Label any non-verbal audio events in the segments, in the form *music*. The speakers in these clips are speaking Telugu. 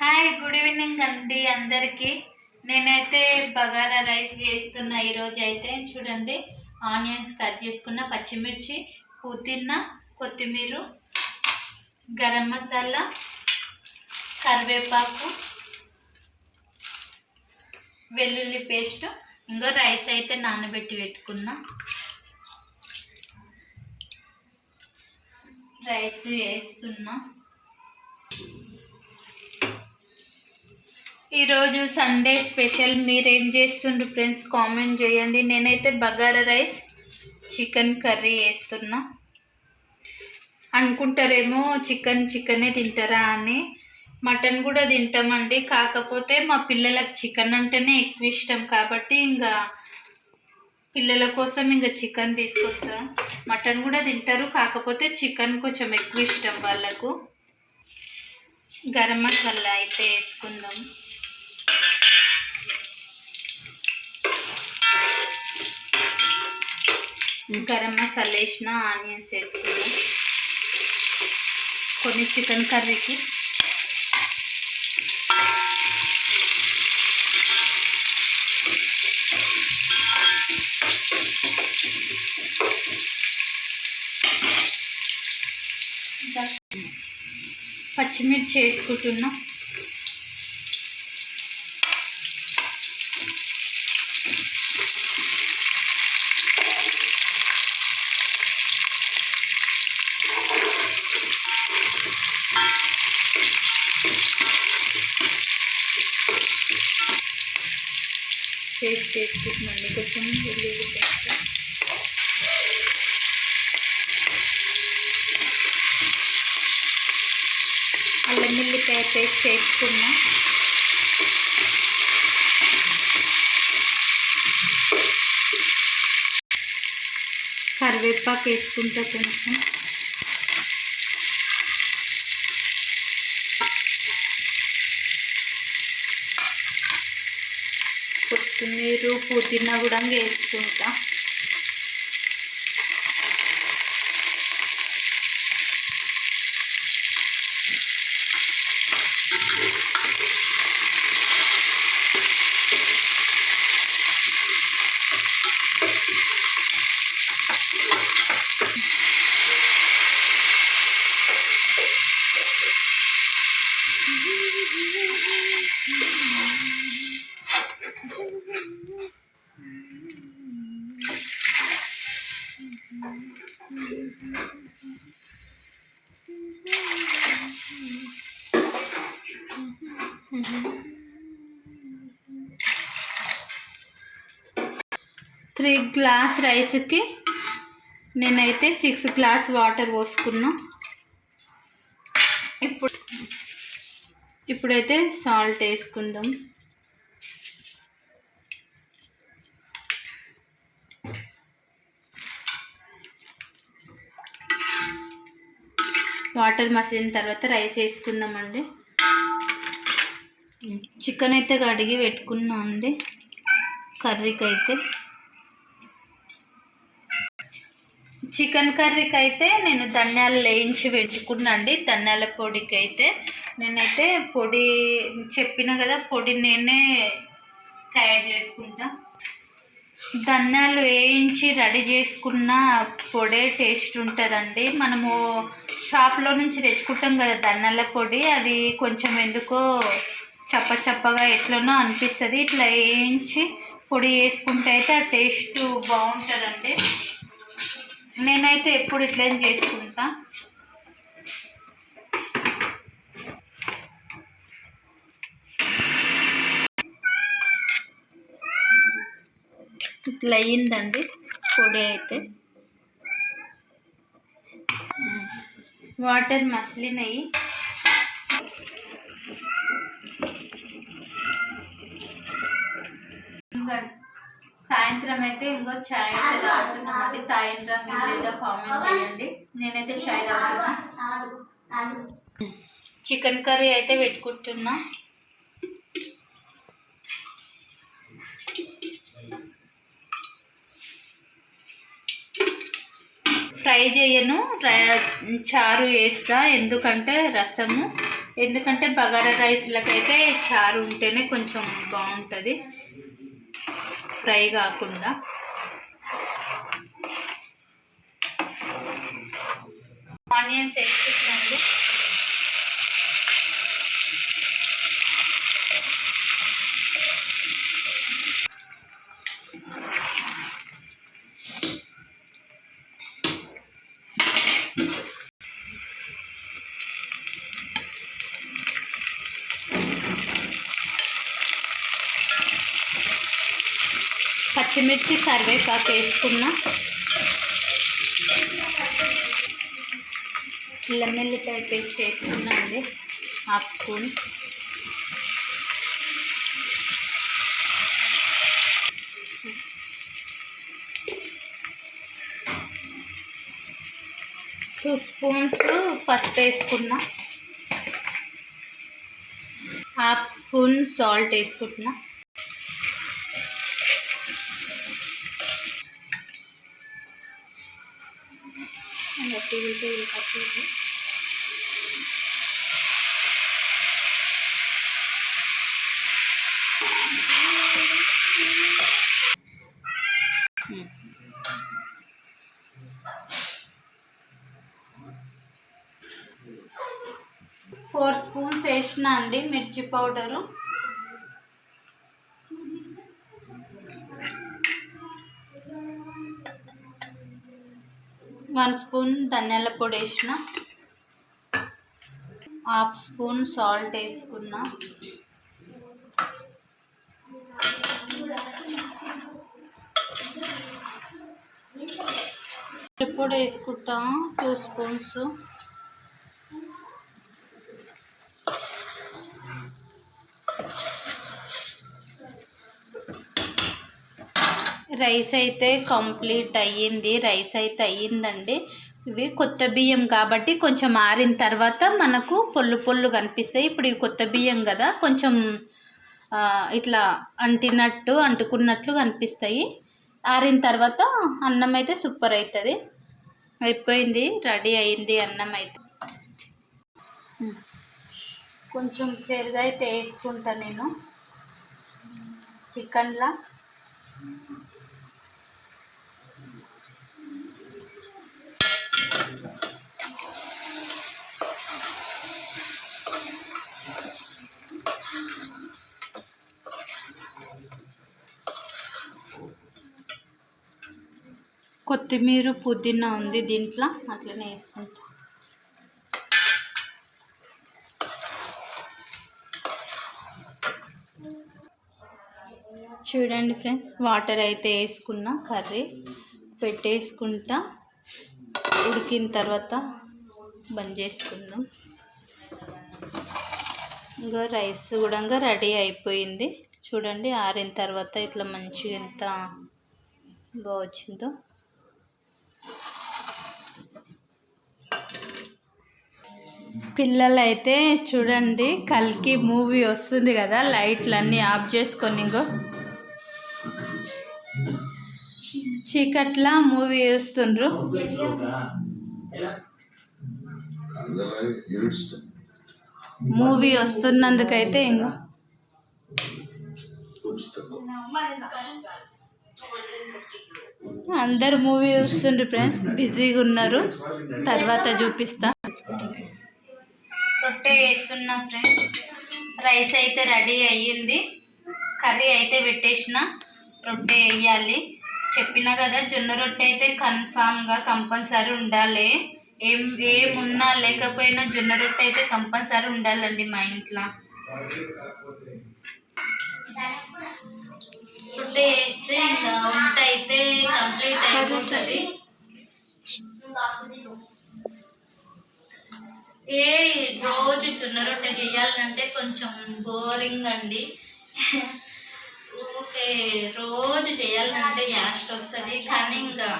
హాయ్ గుడ్ ఈవినింగ్ అండి అందరికీ నేనైతే బగారా రైస్ చేస్తున్నా ఈరోజు అయితే చూడండి ఆనియన్స్ కట్ చేసుకున్న పచ్చిమిర్చి పుదీనా కొత్తిమీర గరం మసాలా కరివేపాకు వెల్లుల్లి పేస్ట్ ఇంకో రైస్ అయితే నానబెట్టి పెట్టుకున్నా. రైస్ వేస్తున్నా. ఈరోజు సండే స్పెషల్. మీరు ఏం చేస్తుండ్రు ఫ్రెండ్స్? కామెంట్ చేయండి. నేనైతే బగారా రైస్ చికెన్ కర్రీ వేస్తున్నా అనుకుంటారేమో చికెన్ చికెనే తింటారా అని. మటన్ కూడా తింటామండి. కాకపోతే మా పిల్లలకు చికెన్ అంటేనే ఎక్కువ ఇష్టం కాబట్టి ఇంకా పిల్లల కోసం ఇంకా చికెన్ తీసుకొస్తాం. మటన్ కూడా తింటారు. కాకపోతే చికెన్ కొంచెం ఎక్కువ ఇష్టం వాళ్ళకు. గరం మసాలా అయితే వేసుకుందాం. గరం మసాలా వేసిన ఆనియన్స్ వేసుకున్నాం. కొన్ని చికెన్ కర్రీకి. పచ్చిమిర్చి వేసుకుంటున్నాం. పేస్ట్ చేసుకుంటున్నాను కొంచెం వెల్లుల్లి పేస్ట్. అల్లం వెల్లిపాయ పేస్ట్ వేసుకున్నా. కరివేపాకు వేసుకుంటా కొంచెం కొత్తిమీర పుదీనా కూడా వేసుకుంటా త్రీ గ్లాస్ రైస్కి నేనైతే సిక్స్ గ్లాస్ వాటర్ పోసుకున్నా. ఇప్పుడు ఇప్పుడైతే సాల్ట్ వేసుకుందాం. వాటర్ మసిలిన తర్వాత రైస్ వేసుకుందామండి. చికెన్ అయితే కడిగి పెట్టుకున్నా అండి కర్రీకి అయితే చికెన్ కర్రీకి అయితే నేను ధనియాలు వేయించి పెట్టుకున్నా అండి ధనియాల పొడికి అయితే నేనైతే పొడి చెప్పిన కదా పొడి నేనే తయారు చేసుకుంటా. ధనియాలు వేయించి రెడీ చేసుకున్న పొడే టేస్ట్ ఉంటుందండి. మనము షాప్లో నుంచి తెచ్చుకుంటాం కదా ధనియాల పొడి అది కొంచెం ఎందుకో చప్ప చప్పగా ఎట్లనో అనిపిస్తుంది. ఇట్లా వేయించి పొడి వేసుకుంటే అయితే ఆ టేస్ట్ బాగుంటుందండి. నేనైతే ఎప్పుడు ఇట్లా చేసుకుంటా. ఇట్లా అయ్యిందండి పొడి అయితే. వాటర్ మసిలినవి సాయంత్రం అయితే ఇంకో చాయ్ అయితే తాగుతున్నాం అండి సాయంత్రం మీరు లేదా కామెంట్ చేయండి. నేనైతే చాయ్ తాగుతున్నా చికెన్ కర్రీ అయితే పెట్టుకుంటున్నా. ఫ్రై చేయను. చారు వేస్తా. ఎందుకంటే రసము. ఎందుకంటే బగారా రైస్లకైతే చారు ఉంటేనే కొంచెం బాగుంటుంది. ఫ్రై కాకుండా. ఆనియన్స్ వేసుకుంటున్నాండి పచ్చిమిర్చి కరివేపాకు వేసుకున్నా లెమెల్లిపాయ పేస్ట్ వేసుకున్నా అండి. Half spoon. టూ స్పూన్స్ పసుపు వేసుకున్నా. హాఫ్ స్పూన్ సాల్ట్ వేసుకుంటున్నా. ఇంకా టీవీ టీవీ కట్టేది ఫోర్ స్పూన్స్ వేసిన అండి మిర్చి పౌడరు. వన్ స్పూన్ ధనియాల పొడి వేసిన. హాఫ్ స్పూన్ సాల్ట్ వేసుకున్నా. పొడి వేసుకుంటా. Two spoons. రైస్ అయితే కంప్లీట్ అయ్యింది రైస్ అయితే అయ్యిందండి. ఇవి కొత్త బియ్యం కాబట్టి కొంచెం ఆరిన తర్వాత మనకు పొల్లు పొల్లు కనిపిస్తాయి. ఇప్పుడు ఇవి కొత్త బియ్యం కదా కొంచెం ఇట్లా అంటినట్టు అంటుకున్నట్లు కనిపిస్తాయి. ఆరిన తర్వాత అన్నం అయితే సూపర్ అవుతుంది అయిపోయింది రెడీ అయింది అన్నం అయితే. కొంచెం పెరుగు అయితే వేసుకుంటా నేను. చికెన్లా? కొత్తిమీర పుదీనా ఉంది దీంట్లో అట్లనే వేసుకుంటా. చూడండి ఫ్రెండ్స్ వాటర్ అయితే వేసుకున్నా కర్రీ పెట్టేసుకుంటా. ఉడికిన తర్వాత బంద్ చేసుకుందాం. ఇంకా రైస్ కూడా రెడీ అయిపోయింది. చూడండి ఆరిన తర్వాత ఇట్లా మంచిగా ఎంత బాగా వచ్చిందో. పిల్లలు అయితే చూడండి కల్కి మూవీ వస్తుంది కదా లైట్లన్నీ ఆఫ్ చేసుకొని ఇంకో. చీకట్లా మూవీ చూస్తుండ్రు. మూవీ వస్తున్నందుకైతే ఇంకో. అందరు మూవీ చూస్తుండ్రు ఫ్రెండ్స్. బిజీగా ఉన్నారు. తర్వాత చూపిస్తా. రొట్టె వేస్తున్నా ఫ్రెండ్స్ రైస్ అయితే రెడీ అయ్యింది. కర్రీ అయితే పెట్టేసిన. రొట్టె వేయాలి. చెప్పినా కదా జొన్న రొట్టె అయితే కన్ఫామ్గా కంపల్సరీ ఉండాలి. ఏం ఏమున్నా లేకపోయినా జొన్న రొట్టె అయితే కంపల్సరీ ఉండాలండి మా ఇంట్లో. రొట్టె వేస్తే ఇంకా వంట అయితే కంప్లీట్ అయిపోతుంది. ఏ రోజు జొన్న రొట్టె చేయాలంటే కొంచెం బోరింగ్ అండి. ఓకే రోజు చేయాలంటే యాస్ట్ వస్తుంది కానీ ఇంకా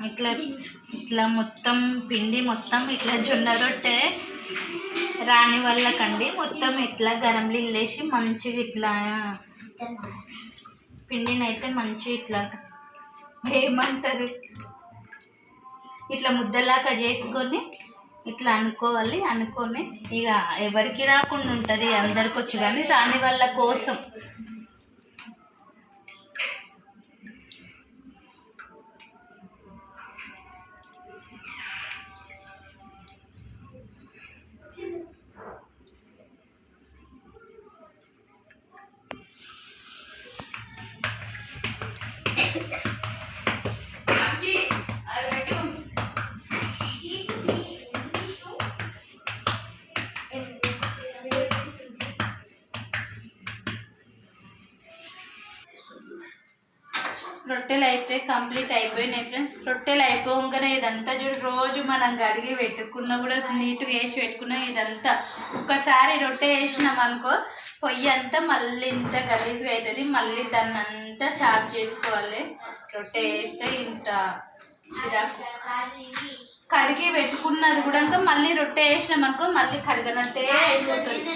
ఇట్లా ఇట్లా మొత్తం పిండి మొత్తం ఇట్లా జొన్న రొట్టె రాని వాళ్ళకండి. మొత్తం ఇట్లా గరం నీళ్ళేసి మంచిగా ఇట్లా పిండిని అయితే మంచిగా ఇట్లా ఏమంటారు? ఇట్లా ముద్దలాగా చేసుకొని ఇట్లా అనుకోవాలి అనుకొని ఇక ఎవరికి రాకుండా ఉంటుంది. అందరికి వచ్చి కానీ రాని వాళ్ళ కోసం. Thank *laughs* you. రొట్టెలు అయితే కంప్లీట్ అయిపోయినాయి ఫ్రెండ్స్. రొట్టెలు అయిపోగానే ఇదంతా చూడు రోజు మనం కడిగి పెట్టుకున్నా కూడా నీట్గా వేసి పెట్టుకున్నా ఇదంతా. ఒక్కసారి రొట్టె వేసినాం అనుకో పొయ్యి అంతా మళ్ళీ ఇంత గలీజ్గా అవుతుంది మళ్ళీ దాన్ని అంతా షార్ప్ చేసుకోవాలి. రొట్టె వేస్తే ఇంత చిరాకు కడిగి పెట్టుకున్నది కూడా మళ్ళీ రొట్టె వేసినాం అనుకో మళ్ళీ కడగనట్టే అయిపోతుంది.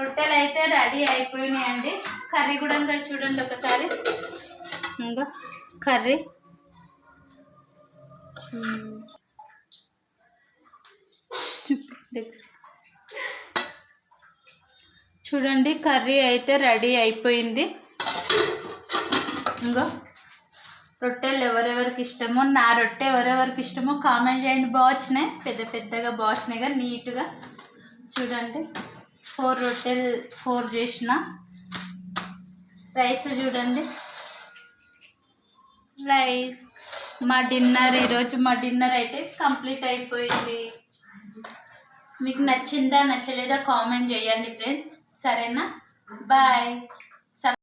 రొట్టెలు అయితే రెడీ అయిపోయినాయండి. కర్రీ కూడా చూడండి ఒకసారి. ఇంకా కర్రీ. చూడండి కర్రీ అయితే రెడీ అయిపోయింది. ఇంకా రొట్టెలు ఎవరెవరికి ఇష్టమో నా రొట్టె ఎవరెవరికి ఇష్టమో కామెంట్ చేయండి. బాగా వచ్చినాయి. పెద్ద పెద్దగా బాగా కదా నీట్గా. చూడండి ఫోర్ రొట్టెలు ఫోర్ చేసిన. రైస్ చూడండి. రైస్. మా డిన్నర్ ఈరోజు మా డిన్నర్ అయితే కంప్లీట్ అయిపోయింది. మీకు నచ్చిందా నచ్చలేదా కామెంట్ చేయండి ఫ్రెండ్స్. సరేనా? బాయ్.